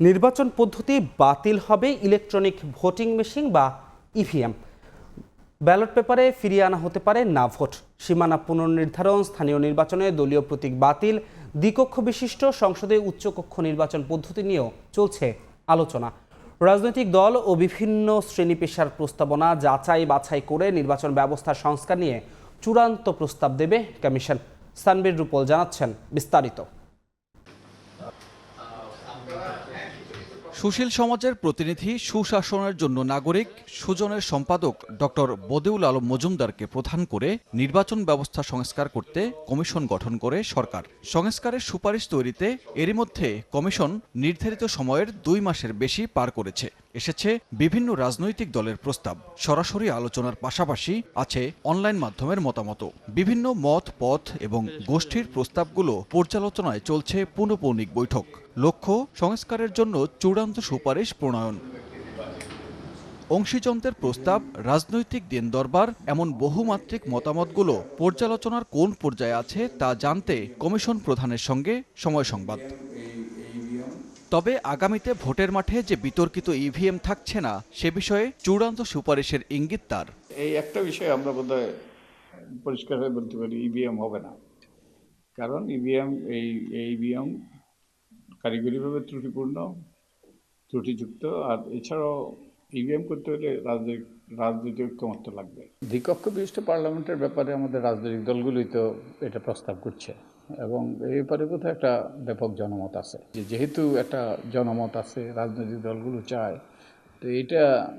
নির্বাচন পদ্ধতি বাতিল হবে ইলেকট্রনিক ভোটিং মেশিন বা ইভিএম। ব্যালট পেপারে ফিরিয়ে আনা হতে পারে না ভোট। সীমানা পুনর্নির্ধারণ, স্থানীয় নির্বাচনে দলীয় প্রতীক বাতিল, দ্বিকক্ষ বিশিষ্ট, সংসদে উচ্চকক্ষ নির্বাচন পদ্ধতি নিয়েও চলছে আলোচনা। রাজনৈতিক দল ও বিভিন্ন শ্রেণি পেশার প্রস্তাবনা যাচাই বাছাই করে নির্বাচন ব্যবস্থা সংস্কার নিয়ে চূড়ান্ত প্রস্তাব দেবে কমিশন। সানবীর রূপল জানাচ্ছেন বিস্তারিত। সুশীল সমাজের প্রতিনিধি সুশাসনের জন্য নাগরিক সুজনের সম্পাদক ডক্টর বদেউল আলম মজুমদারকে প্রধান করে নির্বাচন ব্যবস্থা সংস্কার করতে কমিশন গঠন করে সরকার। সংস্কারের সুপারিশ তৈরিতে এরই মধ্যে কমিশন নির্ধারিত সময়ের দুই মাসের বেশি পার করেছে। এসেছে বিভিন্ন রাজনৈতিক দলের প্রস্তাব। সরাসরি আলোচনার পাশাপাশি আছে অনলাইন মাধ্যমের মতামত। বিভিন্ন মত, পথ এবং গোষ্ঠীর প্রস্তাবগুলো পর্যালোচনায় চলছে পুনঃপৌনিক বৈঠক। লক্ষ্য, সংস্কারের জন্য চূড়ান্ত সুপারিশ প্রণয়ন। অংশীজনদের প্রস্তাব, রাজনৈতিক দিন দরবার, এমন বহুমাত্রিক মতামতগুলো পর্যালোচনার কোন পর্যায়ে আছে তা জানতে কমিশন প্রধানের সঙ্গে সময় সংবাদ। তবে আগামীতে ভোটের মাঠে যে বিতর্কিত ইভিএম থাকছে না সে বিষয়ে চূড়ান্ত সুপারিশের ইঙ্গিত তার। এই একটা বিষয় আমরা বোধহয় পরিষ্কার হয়ে বলতে পারি ইভিএম হবে না। কারণ ইভিএম এই ইভিএম কারিগরিভাবে ত্রুটিপূর্ণ ত্রুটিযুক্ত আর এছাড়াও ইভিএম করতে হলে রাজনৈতিক রাজনৈতিক ঐক্যমত্য লাগবে। দ্বিকক্ষ বিশিষ্ট পার্লামেন্টের ব্যাপারে আমাদের রাজনৈতিক দলগুলোই তো এটা প্রস্তাব করছে। এবং এই ব্যাপারে কোথাও একটা ব্যাপক জনমত আছে। যেহেতু একটা জনমত আছে, রাজনৈতিক দলগুলো চায়, তো এটা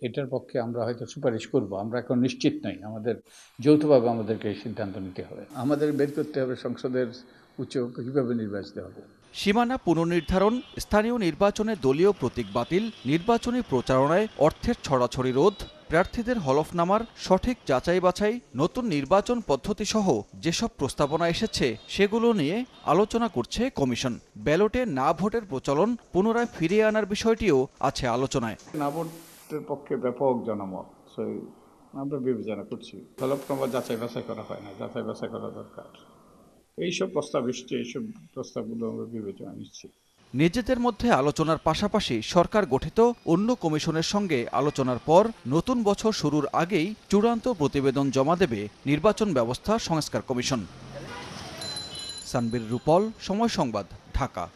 এটার পক্ষে আমরা হয়তো সুপারিশ করব। আমরা এখন নিশ্চিত নই। আমাদের যৌথভাবে আমাদেরকে সিদ্ধান্ত নিতে হবে। আমাদের বের করতে হবে সংসদের উচ্চ কীভাবে নির্বাচিত হবে। সীমানা পুনর্নির্ধারণ, স্থানীয় নির্বাচনে দলীয় প্রতীক বাতিল, নির্বাচনী প্রচারণায় অর্থের ছড়াছড়ি রোধ প্রার্থীদের হলফনামার, সঠিক যাচাই বাছাই নতুন নির্বাচন পদ্ধতি সহ যেসব প্রস্তাবনা এসেছে, সেগুলো নিয়ে আলোচনা করছে কমিশন। ব্যালটে না ভোটের প্রচলন পুনরায় ফিরিয়ে আনার বিষয়টিও আছে আলোচনায়। না ভোটের পক্ষে ব্যাপক জনমত আমরা বিবেচনা করছি। হলফনামা যাচাই বাছাই করা হয় না যাচাই বাছাই করা দরকার। এইসব প্রস্তাব এসছে, এইসব প্রস্তাবগুলো আমরা বিবেচনা নিচ্ছি। নিজেদের মধ্যে আলোচনার পাশাপাশি সরকার গঠিত অন্য কমিশনের সঙ্গে আলোচনার পর নতুন বছর শুরুর আগেই চূড়ান্ত প্রতিবেদন জমা দেবে নির্বাচন ব্যবস্থা সংস্কার কমিশন। সানবীর রূপল, সময় সংবাদ, ঢাকা।